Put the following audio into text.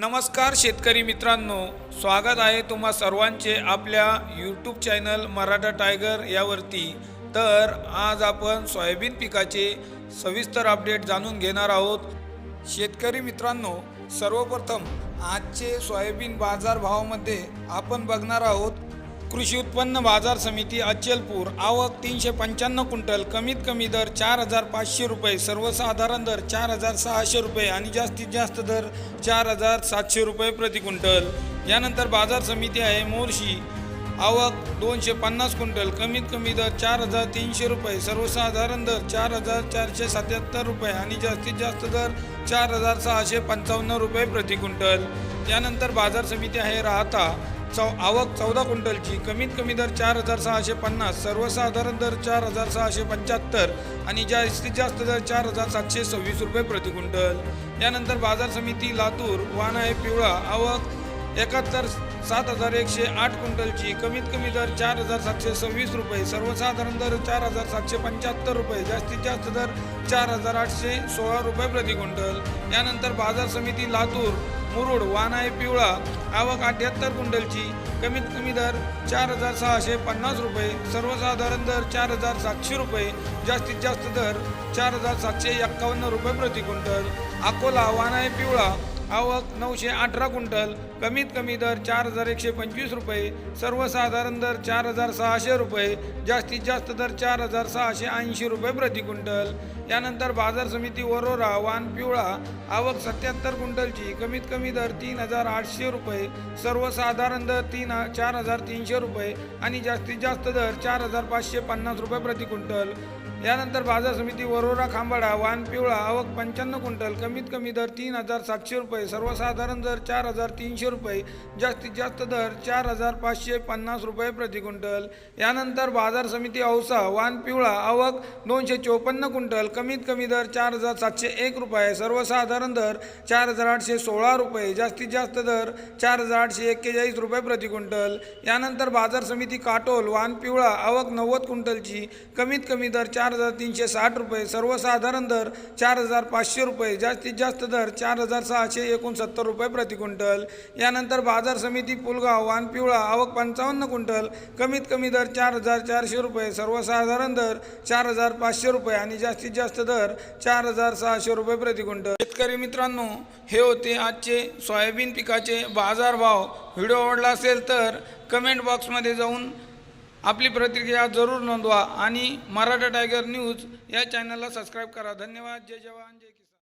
नमस्कार शेतकरी मित्रांनो स्वागत आहे तुम्हा सर्वांचे आपल्या यूट्यूब चॅनल मराठा टायगर यावरती. तर आज आपण सोयाबीन पिकाचे सविस्तर अपडेट जाणून घेणार आहोत. शेतकरी मित्रांनो सर्वप्रथम आजचे सोयाबीन बाजारभावामध्ये आपण बघणार आहोत कृषी उत्पन्न बाजार समिती अचलपूर आवक तीनशे पंच्याण्णव क्विंटल कमीत कमी दर चार हजार पाचशे रुपये सर्वसाधारण दर चार हजार सहाशे रुपये आणि जास्तीत जास्त दर चार हजार सातशे रुपये प्रति क्विंटल. यानंतर बाजार समिती आहे मोर्शी आवक दोनशे पन्नास क्विंटल कमीत कमी दर चार हजार तीनशे रुपये सर्वसाधारण दर चार हजार चारशे सत्याहत्तर रुपये आणि जास्तीत जास्त दर चार हजार सहाशे पंचावन्न रुपये प्रति क्विंटल. यानंतर बाजार समिती आहे राहता चौ आवक चौदा क्विंटलची कमीत कमी दर चार हजार सहाशे पन्नास सर्वसाधारण दर चार हजार सहाशे पंच्याहत्तर आणि जास्तीत जास्त दर चार हजार सातशे सव्वीस रुपये प्रति क्विंटल. यानंतर बाजार समिती लातूर वाण आहे पिवळा आवक एकाहत्तर सात हजार एकशे आठ क्विंटलची कमीत कमी दर चार हजार सातशे सव्वीस रुपये. सर्वसाधारण दर चार हजार सातशे पंच्याहत्तर रुपये. जास्तीत जास्त दर चार हजार आठशे सोळा रुपये प्रति क्विंटल. यानंतर बाजार समिती लातूर मुरुड वाण पिवळा. आवक अठ्याहत्तर क्विंटलची कमीत कमी दर चार हजार सहाशे पन्नास रुपये. सर्वसाधारण दर चार हजार सातशे रुपये. जास्तीत जास्त दर चार हजार सातशे एक्कावन्न रुपये प्रति क्विंटल. अकोला वानाय पिवळा. आवक नऊशे अठरा क्विंटल कमीत कमी दर चार हजार एकशे पंचवीस रुपये सर्वसाधारण दर चार हजार सहाशे रुपये जास्तीत जास्त दर चार हजार सहाशे ऐंशी रुपये प्रति क्विंटल. यानंतर बाजार समिती वरोरा वान पिवळा आवक सत्याहत्तर क्विंटलची कमीत कमी दर तीन हजार आठशे रुपये सर्वसाधारण दर तीन चार हजार तीनशे रुपये आणि जास्तीत जास्त दर चार हजार पाचशे पन्नास रुपये प्रति क्विंटल. यानंतर बाजार समिती वरोरा खांबाडा वान पिवळा आवक पंच्याण्णव क्विंटल कमीत कमी दर तीन हजार सातशे रुपये सर्वसाधारण दर चार हजार तीनशे रुपये जास्तीत जास्त दर चार हजार पाचशे पन्नास रुपये प्रति क्विंटल. यानंतर बाजार समिती औसा वान पिवळा आवक दोनशे चोपन्न क्विंटल कमीत कमी दर चार हजार सातशे एक रुपये सर्वसाधारण दर चार हजार आठशे सोळा रुपये जास्तीत जास्त दर चार हजार आठशे एक्केचाळीस रुपये प्रति क्विंटल. यानंतर बाजार समिती काटोल वान पिवळा आवक नव्वद क्विंटलची कमीत कमी दर चार हजार तीनशे साठ रुपये सर्वसाधारण दर चार हजार पाचशे रुपये जास्तीत जास्त दर चार हजार सहाशे एकोणसत्तर रुपये प्रति क्विंटल. यानंतर बाजार समिती पुलगाव वान पिवळा आवक पंचावन्न क्विंटल कमीत कमी दर चार हजार चारशे रुपये सर्वसाधारण दर चार हजार पाचशे रुपये आणि जास्तीत जास्त दर चार हजार सहाशे रुपये प्रति क्विंटल. शेतकरी मित्रांनो हे होते आजचे सोयाबीन पिकाचे बाजारभाव. व्हिडिओ आवडला असेल तर कमेंट बॉक्समध्ये जाऊन आपली प्रतिक्रिया जरूर नोंदवा आणि मराठा टायगर न्यूज या चॅनलला सबस्क्राईब करा. धन्यवाद. जय जवान. जय